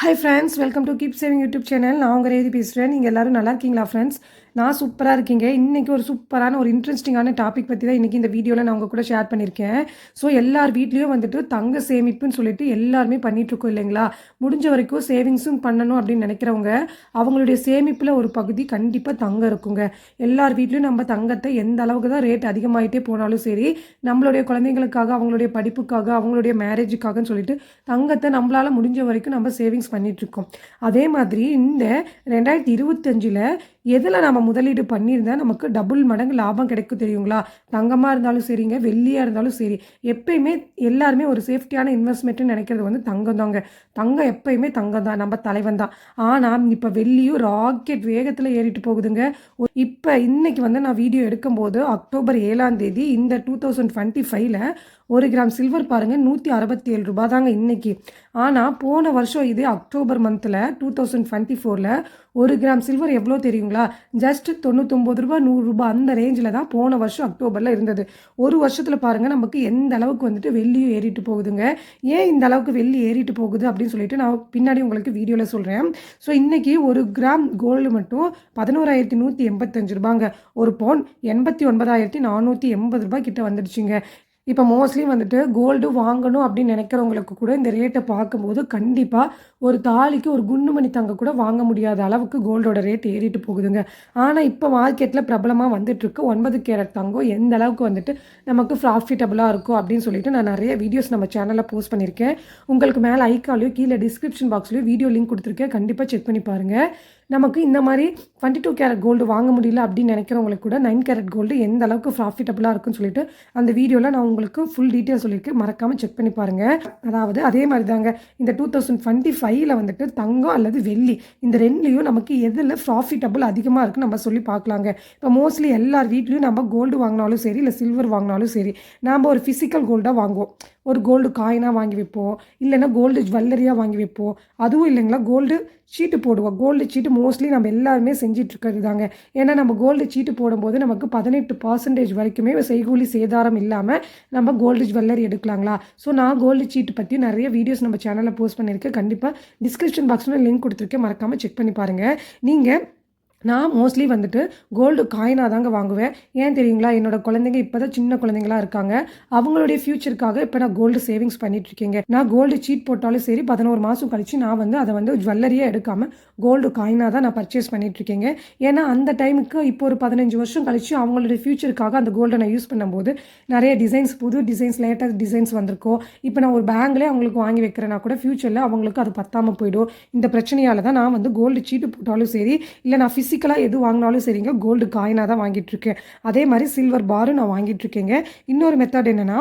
Hi friends welcome to keep saving YouTube channel நான் உங்கள் ரேதி பேசுகிறேன் நீங்கள் எல்லாரும் நல்லா இருக்கீங்களா ஃப்ரெண்ட்ஸ் நான் சூப்பராக இருக்கீங்க. இன்றைக்கி ஒரு சூப்பரான ஒரு இன்ட்ரெஸ்டிங்கான டாபிக் பற்றி தான் இன்றைக்கி இந்த வீடியோவில் நான் உங்கள் கூட ஷேர் பண்ணியிருக்கேன். ஸோ எல்லார் வீட்லேயும் வந்துட்டு தங்க சேமிப்புன்னு சொல்லிட்டு எல்லாருமே பண்ணிகிட்ருக்கோம் இல்லைங்களா? முடிஞ்ச வரைக்கும் சேவிங்ஸும் பண்ணணும் அப்படின்னு நினைக்கிறவங்க அவங்களுடைய சேமிப்பில் ஒரு பகுதி கண்டிப்பாக தங்கம் இருக்குங்க. எல்லார் வீட்லேயும் நம்ம தங்கத்தை எந்த அளவுக்கு தான் ரேட் அதிகமாகிட்டே போனாலும் சரி நம்மளுடைய குழந்தைங்களுக்காக அவங்களுடைய படிப்புக்காக அவங்களுடைய மேரேஜுக்காகன்னு சொல்லிட்டு தங்கத்தை நம்மளால் முடிஞ்ச வரைக்கும் நம்ம சேவிங்ஸ் பண்ணிகிட்ருக்கோம் அதே மாதிரி இந்த ரெண்டாயிரத்தி இருபத்தஞ்சில் எதில் நம்ம முதலீடு பண்ணியிருந்தா நமக்கு டபுள் மடங்கு லாபம் கிடைக்கும் தெரியுங்களா? தங்கமாக இருந்தாலும் சரிங்க வெள்ளியாக இருந்தாலும் சரி. எப்பயுமே எல்லாருமே ஒரு சேஃப்டியான இன்வெஸ்ட்மெண்ட்னு நினைக்கிறது வந்து தங்கம் தாங்க தங்கம் எப்பயுமே தங்கம் தான் நம்ம தலைவன் தான் ஆனால் இப்போ வெள்ளியும் ராக்கெட் வேகத்தில் ஏறிட்டு போகுதுங்க. இப்போ இன்னைக்கு வந்து நான் வீடியோ எடுக்கும்போது அக்டோபர் ஏழாம் தேதி இந்த டூ தௌசண்ட் டுவெண்ட்டி ஃபைவ்ல ஒரு கிராம் சில்வர் பாருங்கள் நூற்றி அறுபத்தி ஏழு ரூபா தாங்க இன்றைக்கி ஆனால் போன வருஷம் இது அக்டோபர் மந்தில் டூ தௌசண்ட் டுவெண்ட்டி ஃபோரில் ஒரு கிராம் சில்வர் எவ்வளோ தெரியுங்களா? ஜஸ்ட் தொண்ணூத்தொம்பது ரூபா நூறுரூபா அந்த ரேஞ்சில் தான் போன வருஷம் அக்டோபரில் இருந்தது. ஒரு வருஷத்தில் பாருங்கள் நமக்கு எந்த அளவுக்கு வந்துட்டு வெள்ளியும் ஏறிட்டு போகுதுங்க. ஏன் இந்த அளவுக்கு வெள்ளி ஏறிட்டு போகுது அப்படின்னு சொல்லிட்டு நான் பின்னாடி உங்களுக்கு வீடியோவில் சொல்கிறேன் ஸோ இன்றைக்கி ஒரு கிராம் கோல்டு மட்டும் பதினோராயிரத்தி நூற்றி எண்பத்தஞ்சு ரூபாங்க. ஒரு பவுன் எண்பத்தி ஒன்பதாயிரத்தி நானூற்றி எண்பது ரூபாய் கிட்ட வந்துடுச்சுங்க. இப்போ மோஸ்ட்லி வந்துட்டு கோல்டு வாங்கணும் அப்படின்னு நினைக்கிறவங்களுக்கு கூட இந்த ரேட்டை பார்க்கும்போது கண்டிப்பாக ஒரு தாலிக்கு ஒரு குண்டுமணி தங்க கூட வாங்க முடியாத அளவுக்கு கோல்டோட ரேட் ஏறிட்டு போகுதுங்க. ஆனால் இப்போ மார்க்கெட்டில் பிரபலமாக வந்துட்டுருக்கு ஒன்பது கேரட் தங்கம் எந்த அளவுக்கு வந்துட்டு நமக்கு ப்ராஃபிட்டபுளாக இருக்கும் அப்படின்னு சொல்லிட்டு நான் நிறைய வீடியோஸ் நம்ம சேனலில் போஸ்ட் பண்ணியிருக்கேன். உங்களுக்கு மேலே ஐக்காலையோ கீழே டிஸ்கிரிப்ஷன் பாக்ஸ்லையோ வீடியோ லிங்க் கொடுத்துருக்கேன். கண்டிப்பாக செக் பண்ணி பாருங்கள் நமக்கு இந்த மாதிரி டுவெண்ட்டி டூ கேரட் கோல்டு வாங்க முடியல அப்படின்னு நினைக்கிறவங்களுக்கு கூட நைன் கேரட் கோல்டு எந்த அளவுக்கு ப்ராஃபிட்டபுளாக இருக்குன்னு சொல்லிட்டு அந்த வீடியோவில் நான் உங்களுக்கு ஃபுல் டீட்டெயில் சொல்லியிருக்கேன். மறக்காமல் செக் பண்ணி பாருங்கள் அதாவது அதே மாதிரி தாங்க இந்த டூ தௌசண்ட் டுவெண்ட்டி ஃபைவ்ல வந்துட்டு தங்கம் அல்லது வெள்ளி இந்த ரெண்டுலேயும் நமக்கு எதில் ப்ராஃபிட்டபுள் அதிகமாக இருக்குன்னு நம்ம சொல்லி பார்க்கலாங்க. இப்போ மோஸ்ட்லி எல்லார் வீட்லேயும் நம்ம கோல்டு வாங்கினாலும் சரி இல்லை சில்வர் வாங்கினாலும் சரி நாம் ஒரு ஃபிசிக்கல் கோல்டாக வாங்குவோம். ஒரு கோல்டு காயினாக வாங்கி வைப்போம். இல்லைன்னா கோல்டு ஜுவல்லரியாக வாங்கி வைப்போம். அதுவும் இல்லைங்களா? கோல்டு சீட்டு போடுவோம். கோல்டு சீட்டு மோஸ்ட்லி நம்ம எல்லாருமே செஞ்சிட்ருக்கிறது தாங்க. ஏன்னா நம்ம கோல்டு சீட்டு போடும்போது நமக்கு பதினெட்டு பர்சன்டேஜ் வரைக்குமே செய்கூலி சேதாரம் இல்லாமல் நம்ம கோல்டு ஜுவல்லரி எடுக்கலாங்களா? ஸோ நான் கோல்டு சீட்டு பற்றி நிறைய வீடியோஸ் நம்ம சேனலில் போஸ்ட் பண்ணியிருக்கேன். கண்டிப்பாக டிஸ்கிரிப்ஷன் பாக்ஸில் லிங்க் கொடுத்துருக்கேன். மறக்காமல் செக் பண்ணி பாருங்கள் நீங்கள் நான் மோஸ்ட்லி வந்துட்டு கோல்டு காயினாக தாங்க வாங்குவேன். ஏன் தெரியுங்களா? என்னோட குழந்தைங்க இப்போ தான் சின்ன குழந்தைங்களா இருக்காங்க. அவங்களுடைய ஃபியூச்சருக்காக இப்போ நான் கோல்டு சேவிங்ஸ் பண்ணிட்டு இருக்கேங்க நான் கோல்டு சீட் போட்டாலும் சரி பதினோரு மாதம் கழிச்சு நான் வந்து அதை வந்து ஜுவல்லரியாக எடுக்காமல் கோல்டு காயினாக தான் நான் பர்ச்சேஸ் பண்ணிட்டு இருக்கேங்க ஏன்னா அந்த டைமுக்கு இப்போ ஒரு பதினஞ்சு வருஷம் கழிச்சு அவங்களுடைய ஃபியூச்சருக்காக அந்த கோல்டை நான் யூஸ் பண்ணும்போது நிறைய டிசைன்ஸ் புது டிசைன்ஸ் லேட்டஸ்ட் டிசைன்ஸ் வந்திருக்கோ இப்போ நான் ஒரு பேங்க்லேயே அவங்களுக்கு வாங்கி வைக்கிறேன்னா கூட ஃபியூச்சரில் அவங்களுக்கு அது பத்தாமல் போயிடும். இந்த பிரச்சனையால் தான் நான் வந்து கோல்டு சீட்டு போட்டாலும் சரி இல்லை நான் ஃபிசிக்கலாக எது வாங்கினாலும் சரிங்க. கோல்டு காயினாக தான் வாங்கிட்டுருக்கேன். அதே மாதிரி சில்வர் பாரும் நான் வாங்கிட்டுருக்கேங்க. இன்னொரு மெத்தட் என்னென்னா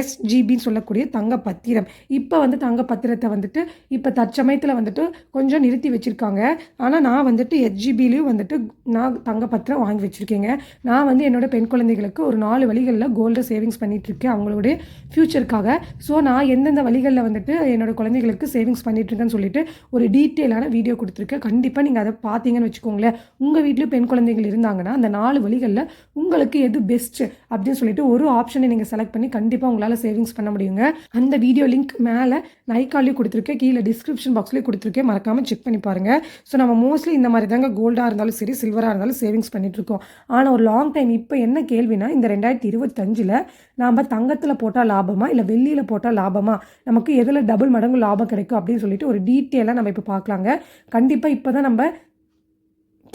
எஸ்ஜிபின்னு சொல்லக்கூடிய தங்க பத்திரம் இப்போ வந்து தங்க பத்திரத்தை வந்துட்டு இப்போ தற்சமயத்தில் வந்துட்டு கொஞ்சம் நிறுத்தி வச்சுருக்காங்க. ஆனால் நான் வந்துட்டு எஸ்ஜிபிலையும் வந்துட்டு நான் தங்க பத்திரம் வாங்கி வச்சுருக்கேங்க. நான் வந்து என்னோட பெண் குழந்தைகளுக்கு ஒரு நாலு வழிகளில் கோல்டு சேவிங்ஸ் பண்ணிகிட்ருக்கேன் அவங்களுடைய ஃப்யூச்சருக்காக ஸோ நான் எந்தெந்த வழிகளில் வந்துட்டு என்னோட குழந்தைகளுக்கு சேவிங்ஸ் பண்ணிகிட்ருக்கேன்னு சொல்லிட்டு ஒரு டீட்டெயிலான வீடியோ கொடுத்துருக்கேன். கண்டிப்பாக நீங்கள் அதை பார்த்தீங்கன்னு வச்சுக்கோங்களேன். உங்கள் வீட்லேயும் பெண் குழந்தைகள் இருந்தாங்கன்னா அந்த நாலு வழிகளில் உங்களுக்கு எது பெஸ்ட்டு அப்படின்னு சொல்லிட்டு ஒரு ஆப்ஷனை நீங்கள் செலக்ட் பண்ணி கண்டிப்பாக உங்களால் சேவிங்ஸ் பண்ண முடியுங்க. அந்த வீடியோ லிங்க் மேலே நைக்காலையும் கொடுத்துருக்கேன். கீழே டிஸ்கிரிப்ஷன் பாக்ஸ்லேயும் கொடுத்துருக்கேன். மறக்காமல் செக் பண்ணி பாருங்கள் ஸோ நம்ம மோஸ்ட்லி இந்த மாதிரி தாங்க கோல்டாக இருந்தாலும் சரி சில்வராக இருந்தாலும் சேவிங்ஸ் பண்ணிகிட்ருக்கோம் ஆனால் ஒரு லாங் டைம் இப்போ என்ன கேள்வினா இந்த ரெண்டாயிரத்தி இருபத்தஞ்சில் நாம் தங்கத்தில் போட்டால் லாபமா இல்லை வெள்ளியில் போட்டால் லாபமா? நமக்கு எதில் டபுள் மடங்கு லாபம் கிடைக்கும் அப்படின்னு சொல்லிட்டு ஒரு டீட்டெயிலாக நம்ம இப்போ பார்க்கலாங்க. கண்டிப்பாக இப்போ தான் நம்ம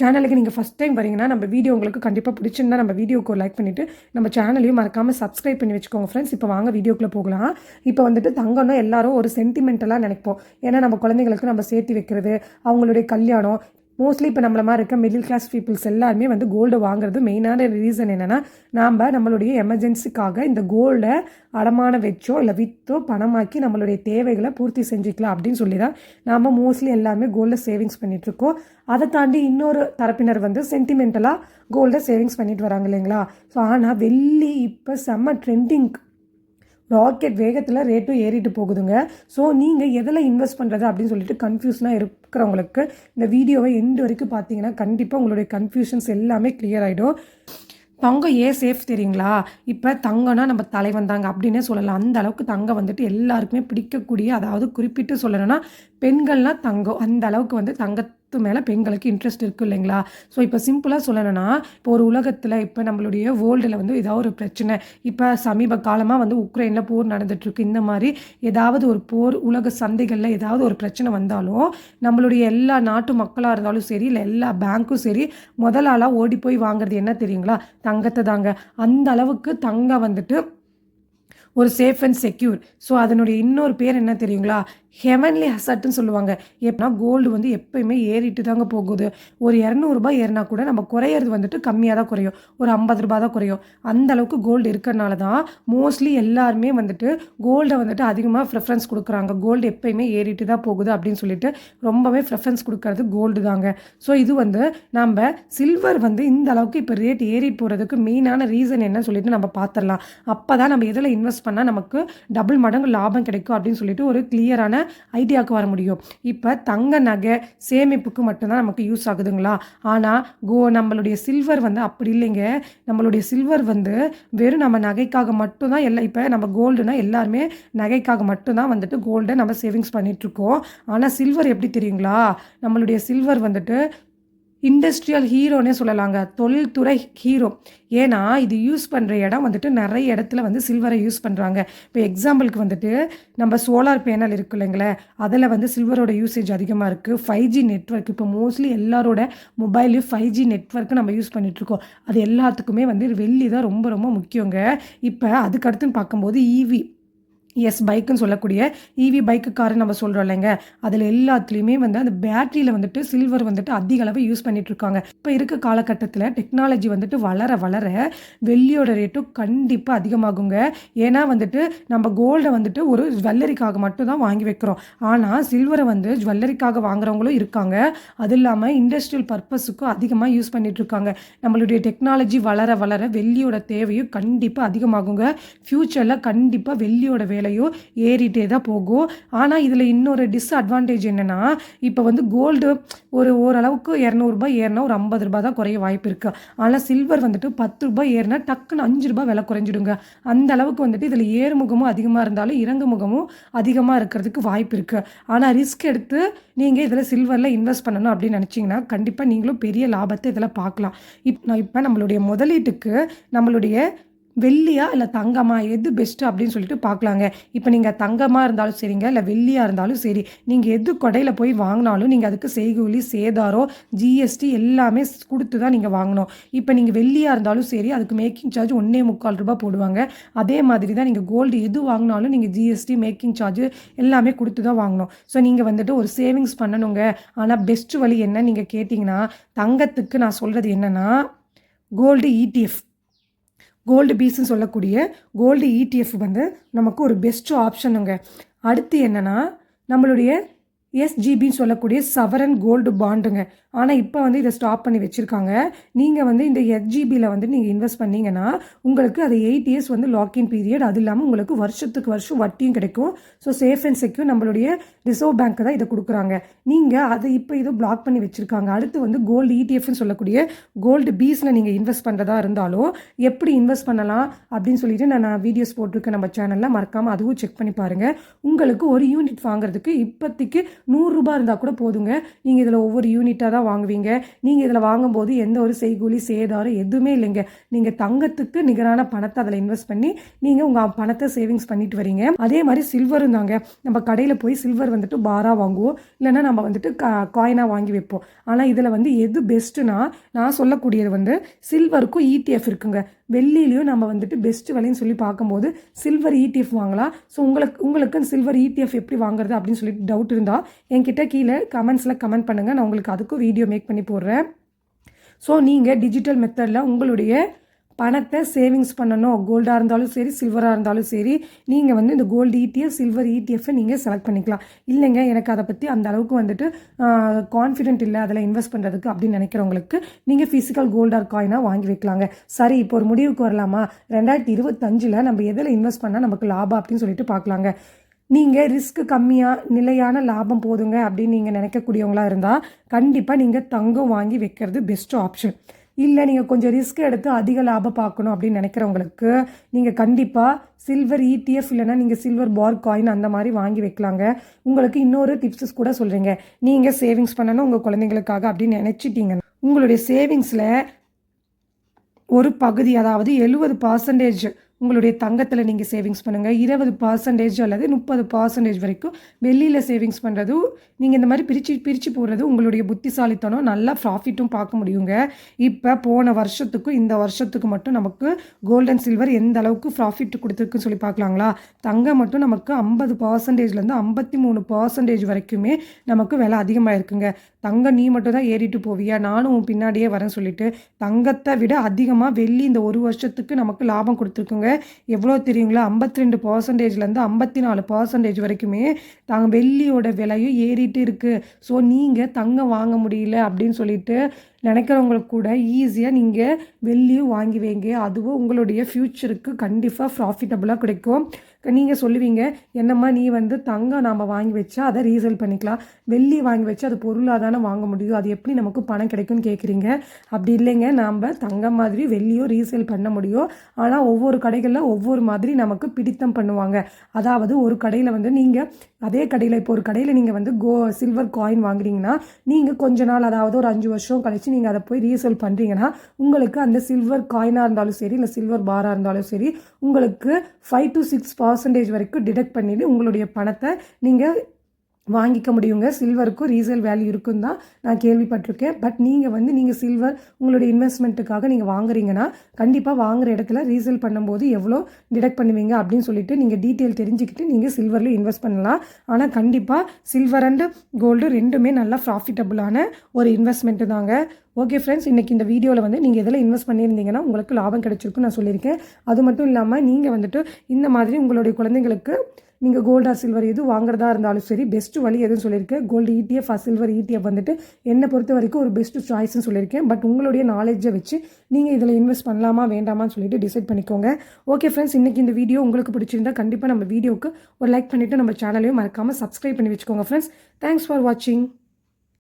சேனலுக்கு நீங்கள் ஃபஸ்ட் டைம் வரீங்கன்னா நம்ம வீடியோ உங்களுக்கு கண்டிப்பாக பிடிச்சிருந்தா நம்ம வீடியோக்கு லைக் பண்ணிவிட்டு நம்ம சேனலையும் மறக்காமல் சப்ஸ்கிரைப் பண்ணி வச்சுக்கோங்க ஃப்ரெண்ட்ஸ் இப்போ வாங்க வீடியோக்குள்ளே போகலாம். இப்போ வந்துட்டு தங்கம்னா எல்லாரும் ஒரு சென்டிமெண்டலாக நினைப்போம். ஏன்னா நம்ம குழந்தைங்களுக்கு நம்ம சேர்த்து வைக்கிறது அவங்களுடைய கல்யாணம் மோஸ்ட்லி இப்போ நம்மள மாதிரி இருக்க மிடில் கிளாஸ் பீப்புள்ஸ் எல்லாருமே வந்து கோல்டு வாங்குறது மெயினான ரீசன் என்னென்னா நாம் நம்மளுடைய எமர்ஜென்சிக்காக இந்த கோல்டை அடமான வச்சோ இல்லை விற்றோ பணமாக்கி நம்மளுடைய தேவைகளை பூர்த்தி செஞ்சுக்கலாம் அப்படின்னு சொல்லி தான் நாம் மோஸ்ட்லி எல்லாருமே கோல்டை சேவிங்ஸ் பண்ணிகிட்ருக்கோம் அதை தாண்டி இன்னொரு தரப்பினர் வந்து சென்டிமெண்டலாக கோல்டை சேவிங்ஸ் பண்ணிட்டு வராங்க இல்லைங்களா? ஸோ ஆனால் வெள்ளி இப்போ செம்ம ட்ரெண்டிங் ராக்கெட் வேகத்தில் ரேட்டும் ஏறிட்டு போகுதுங்க. ஸோ நீங்கள் எதில் இன்வெஸ்ட் பண்ணுறது அப்படின்னு சொல்லிட்டு கன்ஃபியூஸ்னாக இருக்கிறவங்களுக்கு இந்த வீடியோவை எண்டு வரைக்கும் பார்த்தீங்கன்னா கண்டிப்பாக உங்களுடைய கன்ஃபியூஷன்ஸ் எல்லாமே கிளியர் ஆகிடும் தங்கம் ஏன் சேஃப் தெரியுங்களா? இப்போ தங்கம்னா நம்ம தலைவன் தாங்க அப்படின்னே சொல்லலாம். அந்த அளவுக்கு தங்கம் வந்துட்டு எல்லாருக்குமே பிடிக்கக்கூடிய அதாவது குறிப்பிட்டு சொல்லணும்னா பெண்கள்லாம் தங்கம். அந்த அளவுக்கு வந்து தங்கத்து மேலே பெண்களுக்கு இன்ட்ரெஸ்ட் இருக்குது இல்லைங்களா? ஸோ இப்போ சிம்பிளாக சொல்லணும்னா இப்போ ஒரு உலகத்தில் இப்போ நம்மளுடைய வேர்ல்டில் வந்து ஏதாவது ஒரு பிரச்சனை இப்போ சமீப காலமாக வந்து உக்ரைனில் போர் நடந்துட்டுருக்கு. இந்த மாதிரி ஏதாவது ஒரு போர் உலக சந்தைகளில் ஏதாவது ஒரு பிரச்சனை வந்தாலும் நம்மளுடைய எல்லா நாட்டு மக்களாக இருந்தாலும் சரி இல்லை எல்லா பேங்க்கும் சரி முதலாளாக ஓடி போய் வாங்குறது என்ன தெரியுங்களா? தங்கத்தை தாங்க. அந்த அளவுக்கு தங்கம் வந்துட்டு ஒரு சேஃப் அண்ட் செக்யூர் ஸோ அதனுடைய இன்னொரு பேர் என்ன தெரியுங்களா? ஹெவன்லி ஹசட்டுன்னு சொல்லுவாங்க. எப்படின்னா கோல்டு வந்து எப்பயுமே ஏறிட்டு தாங்க போகுது. ஒரு இரநூறுபா ஏறினா கூட நம்ம குறையிறது வந்துட்டு கம்மியாக தான் குறையும். ஒரு ஐம்பது ரூபா தான் குறையும். அந்த அளவுக்கு கோல்டு இருக்கிறனால தான் மோஸ்ட்லி எல்லாருமே வந்துட்டு கோல்டை வந்துட்டு அதிகமாக ப்ரிஃபரன்ஸ் கொடுக்குறாங்க. கோல்டு எப்பயுமே ஏறிட்டு தான் போகுது அப்படின்னு சொல்லிட்டு ரொம்பவே ப்ரிஃபரன்ஸ் கொடுக்கறது கோல்டு தாங்க. ஸோ இது வந்து நம்ம சில்வர் வந்து இந்த அளவுக்கு இப்போ ரேட் ஏறிட்டு போகிறதுக்கு மெயினான ரீசன் என்னன்னு சொல்லிட்டு நம்ம பார்த்துடலாம் அப்போ தான் நம்ம எதில் இன்வெஸ்ட் பண்ணால் நமக்கு டபுள் மடங்கு லாபம் கிடைக்கும் அப்படின்னு சொல்லிட்டு ஒரு கிளியரான ஐடியாவுக்கு வர முடியும். இப்போ தங்க நகை சேமிப்புக்கு மட்டும்தான் நமக்கு யூஸ் ஆகுதுங்களா? ஆனால் கோ நம்மளுடைய சில்வர் வந்து அப்படி இல்லைங்க. நம்மளுடைய சில்வர் வந்து வெறும் நம்ம நகைக்காக மட்டும்தான் எல்லாம் இப்போ நம்ம கோல்டுனா எல்லாருமே நகைக்காக மட்டும்தான் வந்துட்டு கோல்டை நம்ம சேவிங்ஸ் பண்ணிகிட்ருக்கோம் ஆனால் சில்வர் எப்படி தெரியுங்களா? நம்மளுடைய சில்வர் வந்துட்டு இண்டஸ்ட்ரியல் ஹீரோனே சொல்லலாங்க. தொழில்துறை ஹீரோ ஏன்னா இது யூஸ் பண்ணுற இடம் வந்துட்டு நிறைய இடத்துல வந்து சில்வரை யூஸ் பண்ணுறாங்க இப்போ எக்ஸாம்பிளுக்கு வந்துட்டு நம்ம சோலார் பேனல் இருக்கு இல்லைங்களே அதில் வந்து சில்வரோட யூசேஜ் அதிகமாக இருக்குது ஃபைவ் ஜி நெட்ஒர்க் இப்போ மோஸ்ட்லி எல்லாரோட மொபைலையும் ஃபைவ் ஜி நெட்ஒர்க்கு நம்ம யூஸ் பண்ணிகிட்ருக்கோம் அது எல்லாத்துக்குமே வந்து வெள்ளி தான் ரொம்ப ரொம்ப முக்கியங்க. இப்போ அதுக்கடுத்துன்னு பார்க்கும்போது ஈவி எஸ் பைக்குன்னு சொல்லக்கூடிய இவி பைக்கு காரு நம்ம சொல்கிறோம் இல்லைங்க. அதில் எல்லாத்துலேயுமே வந்து அந்த பேட்டரியில் வந்துட்டு சில்வர் வந்துட்டு அதிக அளவு யூஸ் பண்ணிகிட்ருக்காங்க இருக்காங்க இப்போ இருக்க காலகட்டத்தில் டெக்னாலஜி வந்துட்டு வளர வளர வெள்ளியோட ரேட்டும் கண்டிப்பாக அதிகமாகுங்க. ஏன்னா வந்துட்டு நம்ம கோல்டை வந்துட்டு ஒரு ஜுவல்லரிக்காக மட்டும் தான் வாங்கி வைக்கிறோம். ஆனால் சில்வரை வந்து ஜுவல்லரிக்காக வாங்குறவங்களும் இருக்காங்க. அது இல்லாமல் இண்டஸ்ட்ரியல் பர்பஸுக்கும் அதிகமாக யூஸ் பண்ணிகிட்ருக்காங்க இருக்காங்க நம்மளுடைய டெக்னாலஜி வளர வளர வெள்ளியோட தேவையும் கண்டிப்பாக அதிகமாகுங்க. ஃப்யூச்சரில் கண்டிப்பாக வெள்ளியோட விலையும் ஏறிட்டே தான் போகும். ஆனால் இதில் இன்னொரு டிஸ்அட்வான்டேஜ் என்னென்னா இப்போ வந்து கோல்டு ஒரு ஓரளவுக்கு இரநூறுபா ஏறினா ஒரு ஐம்பது ரூபா தான் குறைய வாய்ப்பு இருக்குது ஆனால் சில்வர் வந்துட்டு பத்து ரூபாய் ஏறினா டக்குன்னு அஞ்சு ரூபாய் விலை குறைஞ்சிடுங்க. அந்த அளவுக்கு வந்துட்டு இதில் ஏறுமுகமும் அதிகமாக இருந்தாலும் இறங்குமுகமும் அதிகமாக இருக்கிறதுக்கு வாய்ப்பு இருக்குது ஆனால் ரிஸ்க் எடுத்து நீங்கள் இதில் சில்வரில் இன்வெஸ்ட் பண்ணணும் அப்படின்னு நினச்சிங்கன்னா கண்டிப்பாக நீங்களும் பெரிய லாபத்தை இதில் பார்க்கலாம். இப் நான் இப்போ நம்மளுடைய முதலீட்டுக்கு நம்மளுடைய வெள்ளியா இல்லை தங்கமா? எது பெஸ்ட்டு அப்படின்னு சொல்லிட்டு பார்க்கலாங்க இப்போ நீங்கள் தங்கமாக இருந்தாலும் சரிங்க இல்லை வெள்ளியாக இருந்தாலும் சரி. நீங்கள் எது கடையில் போய் வாங்கினாலும் நீங்கள் அதுக்கு செய்கூலி சேதாரம் ஜிஎஸ்டி எல்லாமே கொடுத்து தான் நீங்கள் வாங்கணும். இப்போ நீங்கள் வெள்ளியாக இருந்தாலும் சரி அதுக்கு மேக்கிங் சார்ஜ் ஒன்றே முக்கால் ரூபாய் போடுவாங்க. அதே மாதிரி தான் நீங்கள் கோல்டு எது வாங்கினாலும் நீங்கள் ஜிஎஸ்டி மேக்கிங் சார்ஜ் எல்லாமே கொடுத்து தான் வாங்கணும். ஸோ நீங்கள் வந்துட்டு ஒரு சேவிங்ஸ் பண்ணணுங்க. ஆனால் பெஸ்ட் வழி என்ன நீங்கள் கேட்டிங்கன்னா தங்கத்துக்கு நான் சொல்கிறது என்னென்னா கோல்டு இடிஎஃப் கோல்டு பீஸ்ன்னு சொல்லக்கூடிய கோல்டு இடிஎஃப் வந்து நமக்கு ஒரு பெஸ்ட் ஆப்ஷனுங்க அடுத்து என்னென்னா நம்மளுடைய எஸ்ஜிபின்னு சொல்லக்கூடிய சவரன் கோல்டு பாண்டுங்க ஆனால் இப்போ வந்து இதை ஸ்டாப் பண்ணி வச்சுருக்காங்க. நீங்கள் வந்து இந்த எஸ்ஜிபியில் வந்து நீங்கள் இன்வெஸ்ட் பண்ணிங்கன்னா உங்களுக்கு அது எயிட் இயர்ஸ் வந்து லாக்இன் பீரியட் அது இல்லாமல் உங்களுக்கு வருஷத்துக்கு வருஷம் வட்டியும் கிடைக்கும். ஸோ சேஃப் அண்ட் செக்யூர் நம்மளுடைய ரிசர்வ் பேங்க் தான் இதை கொடுக்குறாங்க. நீங்கள் அதை இப்போ இதை பிளாக் பண்ணி வச்சுருக்காங்க. அடுத்து வந்து கோல்டு இடிஎஃப்னு சொல்லக்கூடிய கோல்டு பீஸில் நீங்கள் இன்வெஸ்ட் பண்ணுறதா இருந்தாலும் எப்படி இன்வெஸ்ட் பண்ணலாம் அப்படின்னு சொல்லிட்டு நான் நான் வீடியோஸ் போட்டிருக்கேன் நம்ம சேனலில் மறக்காமல் அதுவும் செக் பண்ணி பாருங்கள் உங்களுக்கு ஒரு யூனிட் வாங்குறதுக்கு இப்போதைக்கு நூறுரூபா இருந்தால் கூட போதுங்க. நீங்கள் இதில் ஒவ்வொரு யூனிட்டாக தான் வாங்குவீங்க. நீங்கள் இதில் வாங்கும்போது எந்த ஒரு செய்கூலி சேதாரம் எதுவுமே இல்லைங்க. நீங்கள் தங்கத்துக்கு நிகரான பணத்தை அதில் இன்வெஸ்ட் பண்ணி நீங்கள் உங்கள் பணத்தை சேவிங்ஸ் பண்ணிட்டு வரீங்க. அதே மாதிரி சில்வரும் தாங்க. நம்ம கடையில் போய் சில்வர் வந்துட்டு பாராக வாங்குவோம். இல்லைன்னா நம்ம வந்துட்டு கா காயினாக வாங்கி வைப்போம். ஆனால் இதில் வந்து எது பெஸ்ட்டுனா நான் சொல்லக்கூடியது வந்து சில்வருக்கும் இடிஎஃப் இருக்குங்க. வெள்ளிலையும் நம்ம வந்துட்டு பெஸ்ட் விலைன்னு சொல்லி பார்க்கும்போது சில்வர் இடிஎஃப் வாங்கலாம். ஸோ உங்களுக்கு உங்களுக்கு சில்வர் இடிஎஃப் எப்படி வாங்குறது அப்படின்னு சொல்லிட்டு டவுட் இருந்தால் என்கிட்ட கீழே கமெண்ட்ஸில் கமெண்ட் பண்ணுங்கள் நான் உங்களுக்கு அதுக்கும் வீடியோ மேக் பண்ணி போடுறேன். ஸோ நீங்கள் டிஜிட்டல் மெத்தடில் உங்களுடைய பணத்தை சேவிங்ஸ் பண்ணணும். கோல்டாக இருந்தாலும் சரி சில்வராக இருந்தாலும் சரி நீங்கள் வந்து இந்த கோல்டு இடிஎஃப் சில்வர் இடிஎஃப்பை நீங்கள் செலக்ட் பண்ணிக்கலாம். இல்லைங்க எனக்கு அதை பற்றி அந்த அளவுக்கு வந்துட்டு கான்ஃபிடென்ட் இல்லை. அதில் இன்வெஸ்ட் பண்ணுறதுக்கு அப்படின்னு நினைக்கிறவங்களுக்கு நீங்கள் ஃபிசிக்கல் கோல்டார் காயினாக வாங்கி வைக்கலாங்க. சரி இப்போ ஒரு முடிவுக்கு வரலாமா? ரெண்டாயிரத்தி இருபத்தஞ்சில் நம்ம எதில் இன்வெஸ்ட் பண்ணால் நமக்கு லாபம் அப்படின்னு சொல்லிட்டு பார்க்கலாங்க. நீங்கள் ரிஸ்க் கம்மியாக நிலையான லாபம் போதுங்க அப்படின்னு நீங்கள் நினைக்கக்கூடியவங்களாக இருந்தால் கண்டிப்பாக நீங்கள் தங்கம் வாங்கி வைக்கிறது பெஸ்ட் ஆப்ஷன் இல்லை நீங்கள் கொஞ்சம் ரிஸ்க் எடுத்து அதிக லாபம் பார்க்கணும் அப்படின்னு நினைக்கிறவங்களுக்கு நீங்கள் கண்டிப்பாக சில்வர் இடிஎஃப் இல்லைன்னா நீங்கள் சில்வர் பார் காயின் அந்த மாதிரி வாங்கி வைக்கலாங்க. உங்களுக்கு இன்னொரு டிப்ஸஸ் கூட சொல்கிறீங்க நீங்கள் சேவிங்ஸ் பண்ணணும் உங்கள் குழந்தைங்களுக்காக அப்படின்னு நினச்சிட்டிங்க. உங்களுடைய சேவிங்ஸில் ஒரு பகுதி அதாவது எழுபது பர்சன்டேஜ் உங்களுடைய தங்கத்தில் நீங்கள் சேவிங்ஸ் பண்ணுங்கள் இருபது பர்சன்டேஜ் அல்லது முப்பது பர்சன்டேஜ் வரைக்கும் வெளியில் சேவிங்ஸ் பண்ணுறது நீங்கள் இந்த மாதிரி பிரித்து பிரித்து போடுறது உங்களுடைய புத்திசாலித்தனம் நல்லா ப்ராஃபிட்டும் பார்க்க முடியுங்க. இப்போ போன வருஷத்துக்கும் இந்த வருஷத்துக்கு மட்டும் நமக்கு கோல்டன் சில்வர் எந்த அளவுக்கு ப்ராஃபிட் கொடுத்துருக்குன்னு சொல்லி பார்க்கலாங்களா? தங்கம் மட்டும் நமக்கு ஐம்பது பர்சன்டேஜ்லேருந்து ஐம்பத்தி மூணு பர்சன்டேஜ் வரைக்குமே நமக்கு விலை அதிகமாக இருக்குங்க தங்கம் நீ மட்டும் தான் ஏறிட்டு போவியா? நானும் உன் பின்னாடியே வரேன் சொல்லிட்டு தங்கத்தை விட அதிகமாக வெள்ளி இந்த ஒரு வருஷத்துக்கு நமக்கு லாபம் கொடுத்துருக்குங்க. எவ்வளோ தெரியுங்களா? ஐம்பத்தி ரெண்டு பர்சன்டேஜ்லேருந்து ஐம்பத்தி நாலு பர்சன்டேஜ் வரைக்குமே தாங்க வெள்ளியோட விலையும் ஏறிட்டு இருக்குது ஸோ நீங்கள் தங்கம் வாங்க முடியல அப்படின்னு சொல்லிட்டு நினைக்கிறவங்களுக்கு கூட ஈஸியாக நீங்கள் வெள்ளியும் வாங்கி வைங்க. அதுவும் உங்களுடைய ஃப்யூச்சருக்கு கண்டிப்பாக ப்ராஃபிட்டபுளாக கிடைக்கும். நீங்கள் சொல்லுவீங்க என்னம்மா நீ வந்து தங்கம் நாம் வாங்கி வச்சா அதை ரீசேல் பண்ணிக்கலாம். வெள்ளி வாங்கி வச்சு அது பொருளாக தானே வாங்க முடியும். அது எப்படி நமக்கு பணம் கிடைக்கும்னு கேட்குறீங்க அப்படி இல்லைங்க. நாம் தங்கம் மாதிரி வெள்ளியோ ரீசேல் பண்ண முடியும். ஆனால் ஒவ்வொரு கடைகளில் ஒவ்வொரு மாதிரி நமக்கு பிடித்தம் பண்ணுவாங்க. அதாவது ஒரு கடையில் வந்து நீங்கள் அதே கடையில் இப்போ ஒரு கடையில் நீங்கள் வந்து கோ சில்வர் காயின் வாங்குறீங்கன்னா நீங்கள் கொஞ்ச நாள் அதாவது ஒரு அஞ்சு வருஷம் கழித்து நீங்கள் அதை போய் ரீசேல் பண்ணுறீங்கன்னா உங்களுக்கு அந்த சில்வர் காயினாக இருந்தாலும் சரி இல்லை சில்வர் பாராக இருந்தாலும் சரி உங்களுக்கு ஃபைவ் டு சிக்ஸ் பர்சன்டேஜ் வரைக்கும் டிடெக்ட் பண்ணிவிட்டு உங்களுடைய பணத்தை நீங்கள் வாங்கிக்க முடியுங்க. சில்வருக்கும் ரீசேல் வேல்யூ இருக்குன்னு தான் நான் கேள்விப்பட்டிருக்கேன். பட் நீங்கள் வந்து நீங்கள் சில்வர் உங்களுடைய இன்வெஸ்ட்மெண்ட்டுக்காக நீங்கள் வாங்குறீங்கன்னா கண்டிப்பாக வாங்குற இடத்துல ரீசேல் பண்ணும்போது எவ்வளோ டிடெக்ட் பண்ணுவீங்க அப்படின்னு சொல்லிட்டு நீங்கள் டீட்டெயில் தெரிஞ்சுக்கிட்டு நீங்கள் சில்வரில் இன்வெஸ்ட் பண்ணலாம். ஆனால் கண்டிப்பாக சில்வர் அண்டு கோல்டு ரெண்டுமே நல்லா ப்ராஃபிட்டபுளான ஒரு இன்வெஸ்ட்மெண்ட்டு தாங்க. ஓகே ஃப்ரெண்ட்ஸ் இன்றைக்கி இந்த வீடியோவில் வந்து நீங்கள் எதில் இன்வெஸ்ட் பண்ணியிருந்தீங்கன்னா உங்களுக்கு லாபம் கிடைச்சிருக்குன்னு நான் சொல்லியிருக்கேன். அது மட்டும் இல்லாமல் நீங்கள் வந்துட்டு இந்த மாதிரி உங்களுடைய குழந்தைங்களுக்கு நீங்கள் கோல்டா சில்வர் எது வாங்குறதா இருந்தாலும் சரி பெஸ்ட் வழி எதுன்னு சொல்லியிருக்கேன் கோல்டு இடிஎஃப் சில்வர் இடிஎஃப் வந்துட்டு என்னை பொறுத்த வரைக்கும் ஒரு பெஸ்ட் சாய்ஸ்னு சொல்லியிருக்கேன். பட் உங்களுடைய நாலேஜை வச்சு நீங்கள் இதில் இன்வெஸ்ட் பண்ணலாமா வேண்டாமான்னு சொல்லிட்டு டிசைட் பண்ணிக்கோங்க. ஓகே ஃப்ரெண்ட்ஸ் இன்றைக்கி இந்த வீடியோ உங்களுக்கு பிடிச்சிருந்தா கண்டிப்பாக நம்ம வீடியோக்கு ஒரு லைக் பண்ணிவிட்டு நம்ம சேனலையும் மறக்காமல் சப்ஸ்கிரைப் பண்ணி வச்சுக்கோங்க ஃப்ரெண்ட்ஸ் தேங்க்ஸ் ஃபார் வாட்சிங்